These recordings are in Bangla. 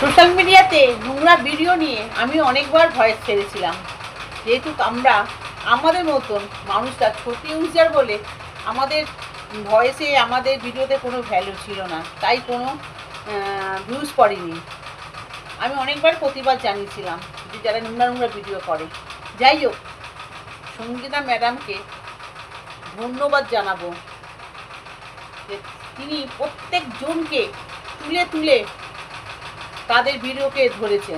সোশ্যাল মিডিয়াতে নোংরা ভিডিও নিয়ে আমি অনেকবার ভয়েস ছেড়েছিলাম। যেহেতু আমরা আমাদের মতন মানুষরা ছোট ইউজার বলে আমাদের ভয়েসে, আমাদের ভিডিওতে কোনো ভ্যালু ছিল না। তাই কোনো ভিউজ পড়েনি। আমি অনেকবার প্রতিবাদ জানিয়েছিলাম যে যারা নোংরা নোংরা ভিডিও করে। যাই হোক, সঙ্গীতা ম্যাডামকে ধন্যবাদ জানাব যে তিনি প্রত্যেকজনকে তুলে তুলে তাদের ভিডিওকে ধরেছে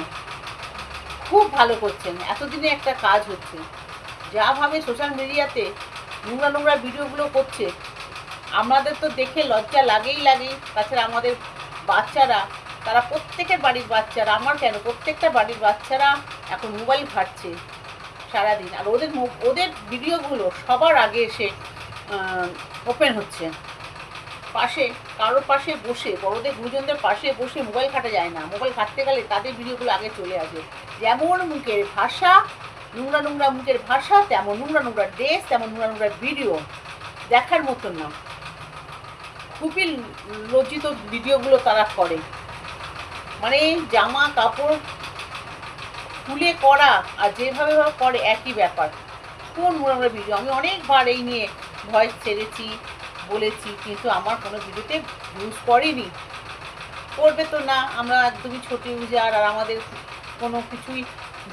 খুব ভালো করছেন। এতদিনে একটা কাজ হচ্ছে। যাভাবে সোশ্যাল মিডিয়াতে নোংরা নোংরা ভিডিওগুলো করছে, আমাদের তো দেখে লজ্জা লাগেই লাগে। তাছাড়া আমাদের বাচ্চারা, তারা প্রত্যেকের বাড়ির বাচ্চারা, আমার কেন? প্রত্যেকটা বাড়ির বাচ্চারা এখন মোবাইল ঘাটছে সারাদিন। আর ওদের ওদের ভিডিওগুলো সবার আগে এসে ওপেন হচ্ছে। পাশে কারোর পাশে বসে, বড়দের গুরুজনদের পাশে বসে মোবাইল ঘাটা যায় না। মোবাইল ঘাটতে গেলে তাদের ভিডিওগুলো আগে চলে আসে। যেমন মুখের ভাষা, নোংরা নোংরা মুখের ভাষা, তেমন নোংরা নোংরা ড্রেস, তেমন নোংরা নোংরা ভিডিও। দেখার মতন না। খুবই লজ্জিত ভিডিওগুলো তারা করে। মানে জামা, কাপড় খুলে করা আর যেভাবে করে একই ব্যাপার। কোন নোংরা নোংরা ভিডিও। আমি অনেকবার এই নিয়ে ভয়েস ছেড়েছি। বলেছি, কিন্তু আমার কোনো ভিডিওতে ভিউজ করেনি করবে তো না, আমরা একদমই ছোট ইউজার আর আমাদের কোনো কিছুই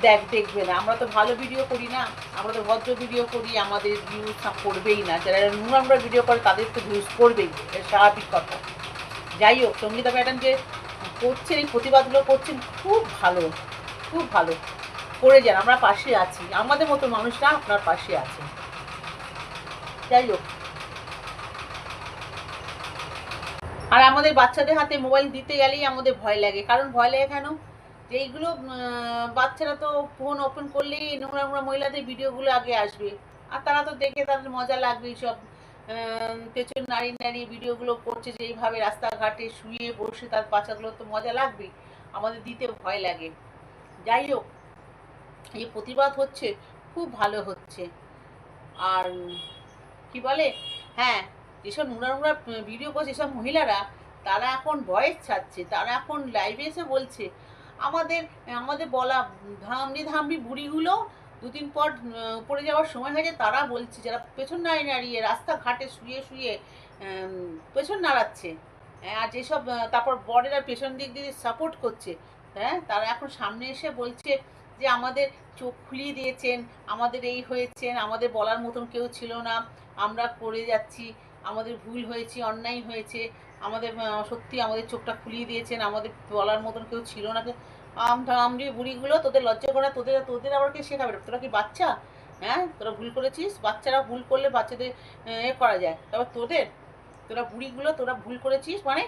দেখ দেখবে না। আমরা তো ভালো ভিডিও করি না, আমরা তো ভদ্র ভিডিও করি, আমাদের ভিউজ করবেই না। যারা নোংরা আমরা ভিডিও করে, তাদের তো ভিউজ করবেই এটা স্বাভাবিক কথা। যাই হোক, সঙ্গীতা ম্যাডাম যে করছেন এই প্রতিবাদগুলো করছেন, খুব ভালো খুব ভালো। করে যান, আমরা পাশে আছি। আমাদের মতো মানুষরা আপনার পাশে আছে। যাই হোক। আর আমাদের বাচ্চাদের হাতে মোবাইল দিতে গেলেই আমাদের ভয় লাগে। কারণ ভয় লাগে কেন? যে এইগুলো বাচ্চারা তো ফোন ওপেন করলেই নোংরা নোংরা মহিলাদের ভিডিওগুলো আগে আসবে। আর তারা তো দেখে তাদের মজা লাগবে সব পেছন নাড়িয়ে নাড়িয়ে ভিডিওগুলো করছে যে এইভাবে রাস্তাঘাটে শুয়ে বসে তার বাচ্চাগুলো তো মজা লাগবে। আমাদের দিতে ভয় লাগে। যাই হোক, এই প্রতিবাদ হচ্ছে, খুব ভালো হচ্ছে। আর কি বলে? হ্যাঁ যেসব নোংরা নোংরা ভিডিও করছে যেসব মহিলারা তারা এখন ভয়েস ছাড়ছে তারা এখন লাইভে এসে বলছে আমাদের আমাদের বলা ধামড়ি ধামড়ি বুড়িগুলো দুদিন পর পড়ে যাওয়ার সময় হয়েছে তারা বলছে যারা পেছন নাড়িয়ে নাড়িয়ে রাস্তাঘাটে শুয়ে শুয়ে পেছন নাড়াচ্ছে হ্যাঁ, আর যেসব তারপর বড়েরা পেছন দিক দিয়ে সাপোর্ট করছে হ্যাঁ তারা এখন সামনে এসে বলছে যে আমাদের চোখ খুলিয়ে দিয়েছেন আমাদের এই হয়েছেন আমাদের বলার মতন কেউ ছিল না আমরা করে যাচ্ছি আমাদের ভুল হয়েছে, অন্যায় হয়েছে, আমাদের সত্যি আমাদের চোখটা খুলিয়ে দিয়েছেন, আমাদের বলার মতন কেউ ছিল না। আমরা আমরি বুড়িগুলো তোদের লজ্জা করা তোদের তোদের আবার কে শেখাবে? তোরা কি বাচ্চা? হ্যাঁ তোরা ভুল করেছিস? বাচ্চারা ভুল করলে বাচ্চাদের, এ করা যায়। তারপর তোদের, তোরা বুড়িগুলো তোরা ভুল করেছিস মানে?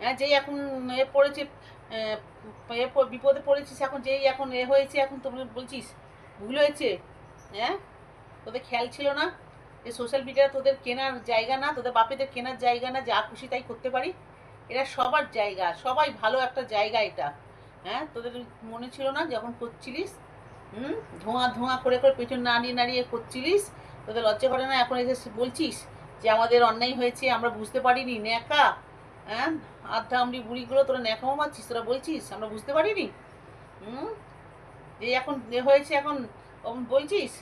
হ্যাঁ যেই এখন এ পড়েছে, এ বিপদে পড়েছিস, এখন যেই এখন এ হয়েছে, এখন তোমরা বলছিস, ভুল হয়েছে? হ্যাঁ তোদের খেয়াল ছিল না? যে সোশ্যাল মিডিয়া তোদের কেনার জায়গা না, তোদের বাপেদের কেনার জায়গা না, যা খুশি তাই করতে পারি এটা সবার জায়গা, সবাই ভালো একটা জায়গা এটা। হ্যাঁ তোদের মনে ছিল না যখন করছিলিস? হুম, ধোঁয়া ধোঁয়া করে করে পেছন নাড়িয়ে নাড়িয়ে করছিলিস? তোদের লজ্জা করে না? এখন এসে বলছিস যে আমাদের অন্যায় হয়েছে, আমরা বুঝতে পারিনি, ন্যাকা। হ্যাঁ আধা আমরি বুড়িগুলো তোরা ন্যাকাও মারছিস, তোরা বলছিস, আমরা বুঝতে পারিনি? হুম, যে এখন হয়েছে এখন বলছিস?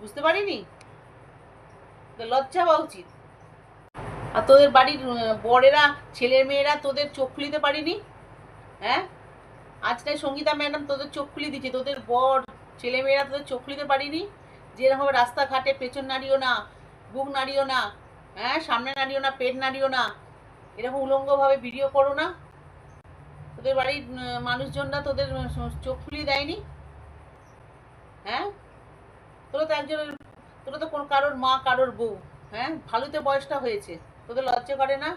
বুঝতে পারিনি? লজ্জা হওয়া উচিত। আর তোদের বাড়ির বড়েরা ছেলে মেয়েরা তোদের চোখ খুলিতে পারিনি? হ্যাঁ? আজকে সঙ্গীতা ম্যাডাম তোদের চোখ খুলিয়ে দিচ্ছে তোদের বর, ছেলে মেয়েরা তোদের চোখ খুলিতে পারিনি? যেরকম রাস্তাঘাটে পেছন নাড়িও না, বুক নাড়িও না হ্যাঁ সামনে নাড়িও না, পেট নাড়িও না, এরকম উলঙ্গভাবে ভিডিও করো না। তোদের বাড়ির মানুষজনরা তোদের চোখ খুলিয়ে দেয়নি? হ্যাঁ? তোরা তো একজনের তোরা তো কোনো কারোর মা, কারোর বউ হ্যাঁ? ভালোতে বয়সটা হয়েছে। তোদের লজ্জা করে না?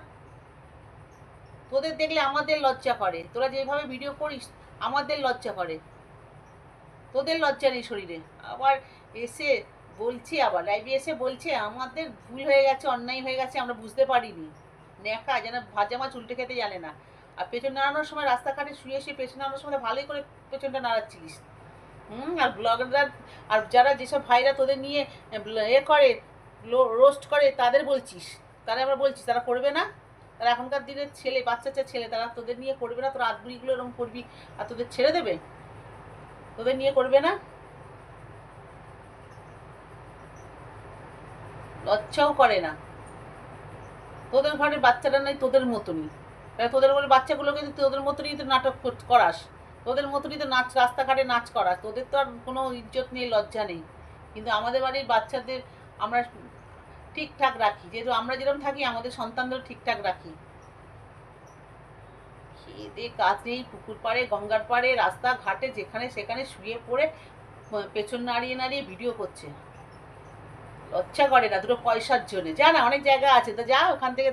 তোদের দেখলে আমাদের লজ্জা করে। তোরা যেভাবে ভিডিও করিস, আমাদের লজ্জা করে। তোদের লজ্জা নেই শরীরে। আবার এসে বলছে আবার লাইভে এসে বলছে, আমাদের ভুল হয়ে গেছে, অন্যায় হয়ে গেছে, আমরা বুঝতে পারিনি। ন্যাকা, যেন ভাজা মাছ উল্টে খেতে জানে না। আর পেছন নাড়ানোর সময় রাস্তাঘাটে শুয়ে শুয়ে পেছন নাড়ানোর সময় ভালোই করে পেছনটা নাড়াচ্ছিলিস। হুম, আর ব্লগাররা আর যারা যেসব ভাইরা তোদের নিয়ে, এ করে রোস্ট করে, তাদের বলছিস। তারা আমরা বলছিস, তারা করবে না? তারা এখনকার দিনের ছেলে বাচ্চা ছেলে, তারা তোদের নিয়ে করবে না? তোরা আদবুড়িগুলো এরকম করবি, আর তোদের ছেড়ে দেবে? তোদের নিয়ে করবে না? লজ্জাও করে না। তোদের ঘরের বাচ্চারা নাই তোদের মতনই। তোদের ঘরের বাচ্চাগুলোকে তোদের মতনই তো নাটক করাস তোদের মতনই তো নাচ, রাস্তাঘাটে নাচ করা। তোদের তো আর কোনো ইজ্জত নেই, লজ্জা নেই। কিন্তু আমাদের বাড়ির বাচ্চাদের আমরা ঠিকঠাক রাখি। যেহেতু আমরা যেরকম থাকি, আমাদের সন্তানদের ঠিকঠাক রাখি। খেয়ে কাজ নেই, পুকুর পাড়ে, গঙ্গার পাড়ে রাস্তা ঘাটে যেখানে সেখানে শুয়ে পড়ে পেছন নাড়িয়ে নাড়িয়ে ভিডিও করছে। লজ্জা করে না, দুটো পয়সার জন্য। যা না, অনেক জায়গা আছে। তো যা, ওখান থেকে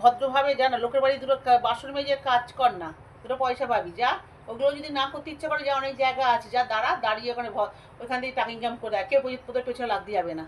ভদ্রভাবে যা না, লোকের বাড়ি দুটো বাসন মেজে কাজ কর না। দুটো পয়সা পাবি, যা। ওগুলো যদি না করতে ইচ্ছে করে, যে অনেক জায়গা আছে, যা দাঁড়া, দাঁড়িয়ে ওখানে ওখান থেকে টাকা ইনকাম করে দেয়। কেউ প্রজেক্ট পেছনে লাগ দিয়ে যাবে না।